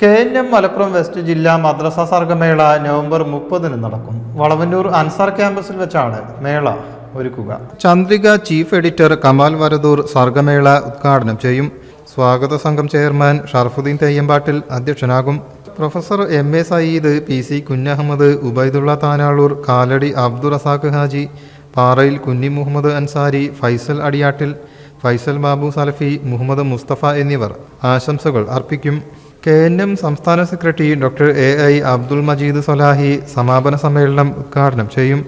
K N M Malappuram west ജില്ലാ മദ്രസ Sargamela November മുപ്പതിന് നടക്കും. വളവന്നൂർ അൻസാർ ക്യാമ്പസിൽ വെച്ചാണ് മേള ഒരുക്കുക. ചന്ദ്രിക ചീഫ് എഡിറ്റർ കമാൽ വരദൂർ സർഗമേള ഉദ്ഘാടനം ചെയ്യും. സ്വാഗത സംഘം chairman Sharafuddin Theyyampattil അധ്യക്ഷനാകും. Professor M A Sayeed P C Kunhahammad Ubaidulla Tanalur Kalady Abdul Razak Haji Parayil Kunhi Muhammad Ansari Faisal അടിയാട്ടിൽ Faisal Babu സലഫി മുഹമ്മദ് മുസ്തഫ എന്നിവർ ആശംസകൾ അർപ്പിക്കും. കെ എൻ എം സംസ്ഥാന secretary doctor A I Abdul Majeed Swalahi സമാപന സമ്മേളനം ഉദ്ഘാടനം ചെയ്യും.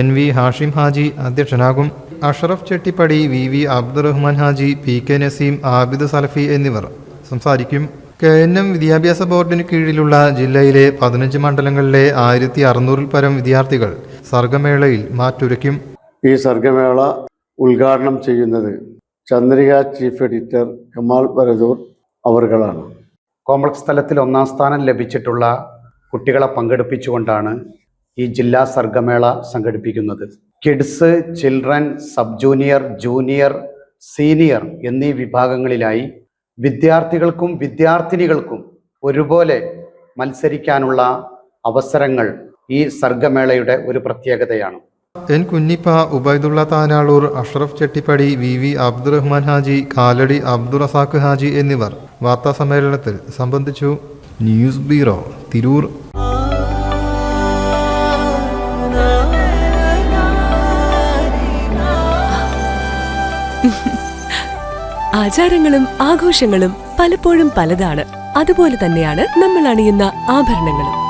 N V Hashim Haji അധ്യക്ഷനാകും. Ashraf Chettippadi V V Abdurahman Haji P K Naseem Abid Salafi എന്നിവർ സംസാരിക്കും. കെ എൻ എം വിദ്യാഭ്യാസ ബോർഡിന് കീഴിലുള്ള ജില്ലയിലെ പതിനഞ്ച് മണ്ഡലങ്ങളിലെ ആയിരത്തി അറുന്നൂറിൽ പരം വിദ്യാർത്ഥികൾ സർഗമേളയിൽ മാറ്റുരയ്ക്കും. ഈ സർഗമേള ഉദ്ഘാടനം ചെയ്യുന്നത് ചന്ദ്രിക ചീഫ് എഡിറ്റർ കമാൽ ബരദൂർ അവർകളാണ്. കോംപ്ലക്സ് തലത്തിൽ ഒന്നാം സ്ഥാനം ലഭിച്ചിട്ടുള്ള കുട്ടികളെ പങ്കെടുപ്പിച്ചുകൊണ്ടാണ് ഈ ജില്ലാ സർഗമേള സംഘടിപ്പിക്കുന്നത്. Kids children sub junior junior senior എന്നീ വിഭാഗങ്ങളിലായി വിദ്യാർത്ഥികൾക്കും വിദ്യാർത്ഥിനികൾക്കും ഒരുപോലെ മത്സരിക്കാനുള്ള അവസരങ്ങൾ ഈ സർഗമേളയുടെ ഒരു പ്രത്യേകതയാണ്. N Kunhippa Ubaidulla Tanalur Ashraf Chettippadi V V Abdurahman Haji Kalady Abdurazak Haji എന്നിവർ വാർത്താ സമ്മേളനത്തിൽ സംബന്ധിച്ചു ന്യൂസ് ബ്യൂറോ തിരൂർ. ആചാരങ്ങളും ആഘോഷങ്ങളും പലപ്പോഴും പലതാണ്. അതുപോലെ തന്നെയാണ് നമ്മൾ അണിയുന്ന ആഭരണങ്ങളും.